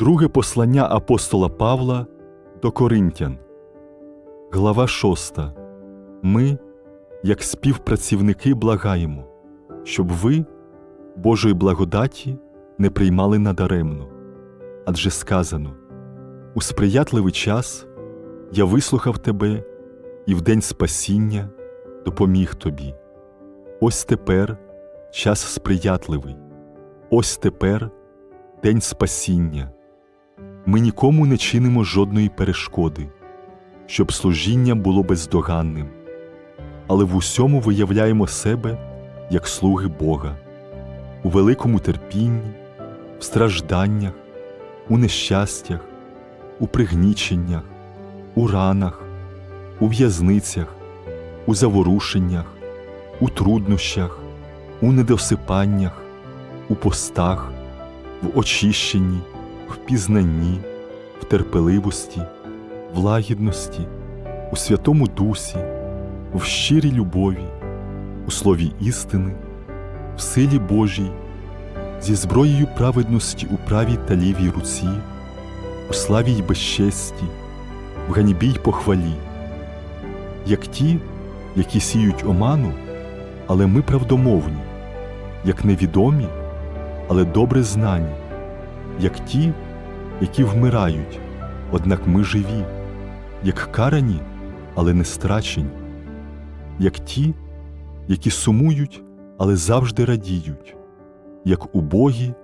Друге послання апостола Павла до Коринтян, глава 6. Ми, як співпрацівники, благаємо, щоб ви Божої благодаті не приймали надаремно. Адже сказано: у сприятливий час я вислухав тебе і в день спасіння допоміг тобі. Ось тепер час сприятливий, ось тепер день спасіння. Ми нікому не чинимо жодної перешкоди, щоб служіння було бездоганним, але в усьому виявляємо себе як слуги Бога, у великому терпінні, в стражданнях, у нещастях, у пригніченнях, у ранах, у в'язницях, у заворушеннях, у труднощах, у недосипаннях, у постах, в очищенні, в пізнанні, в терпеливості, в лагідності, у Святому Дусі, в щирій любові, у слові істини, в силі Божій, зі зброєю праведності у правій та лівій руці, у славі й безчесті, в ганьбі й похвалі, як ті, які сіють оману, але ми правдомовні, як невідомі, але добре знані, як ті, які вмирають, однак ми живі, як карані, але не страчені, як ті, які сумують, але завжди радіють, як убогі,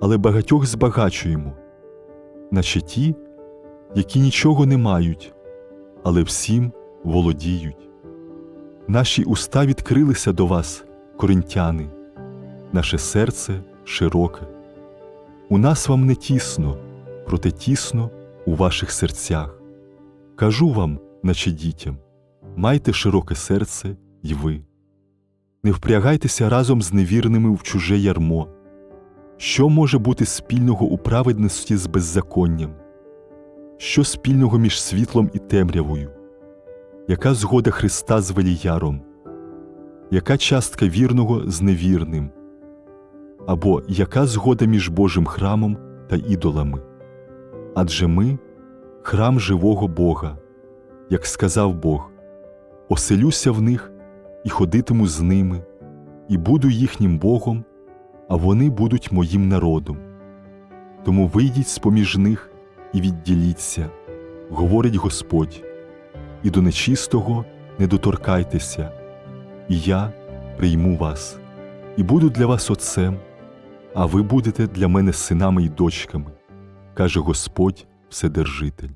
але багатьох збагачуємо, наче ті, які нічого не мають, але всім володіють. Наші уста відкрилися до вас, коринтяни, наше серце широке. У нас вам не тісно, проте тісно у ваших серцях. Кажу вам, наче дітям, майте широке серце й ви. Не впрягайтеся разом з невірними в чуже ярмо. Що може бути спільного у праведності з беззаконням? Що спільного між світлом і темрявою? Яка згода Христа з Веліяром? Яка частка вірного з невірним? Або яка згода між Божим храмом та ідолами? Адже ми храм живого Бога, як сказав Бог, оселюся в них і ходитиму з ними, і буду їхнім Богом, а вони будуть моїм народом. Тому вийдіть з поміж них і відділіться, говорить Господь, і до нечистого не доторкайтеся, і я прийму вас, і буду для вас отцем, а ви будете для мене синами й дочками, каже Господь Вседержитель.